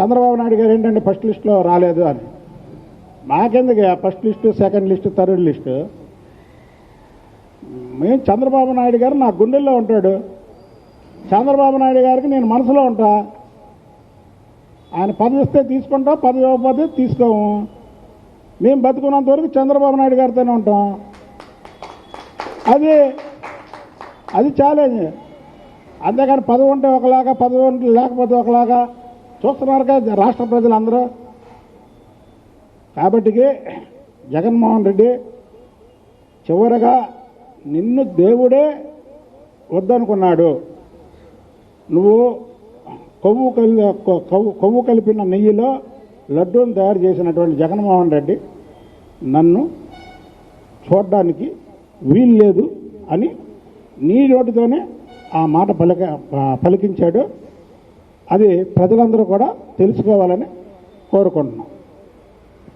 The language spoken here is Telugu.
చంద్రబాబు నాయుడు గారు ఏంటంటే ఫస్ట్ లిస్టులో రాలేదు అని. మాకెందుకు first list second list third list? మేము చంద్రబాబు నాయుడు గారు నా గుండెల్లో ఉంటాడు. చంద్రబాబు నాయుడు గారికి నేను మనసులో ఉంటా. ఆయన పదవి ఇస్తే తీసుకుంటాం పదవి ఇవ్వకపోతే తీసుకోము. మేము బతుకున్నంత వరకు చంద్రబాబు నాయుడు గారితోనే ఉంటాం. అది అది ఛాలెంజ్ అంతేకాని పదవి ఉంటే ఒకలాగా పదవి ఉంటే లేకపోతే ఒకలాగా చూస్తున్నారు కదా రాష్ట్ర ప్రజలందరూ. కాబట్టి జగన్మోహన్ రెడ్డి చివరగా నిన్ను దేవుడే వద్దనుకున్నాడు. నువ్వు కొవ్వు కలి కొవ్వు కొవ్వు కలిపిన నెయ్యిలో లడ్డూని తయారు చేసినటువంటి జగన్మోహన్ రెడ్డి నన్ను చూడడానికి వీలు లేదు అని నీ నోటితోనే ఆ మాట పలిక పలికించాడు. అది ప్రజలందరూ కూడా తెలుసుకోవాలని కోరుకుంటున్నాం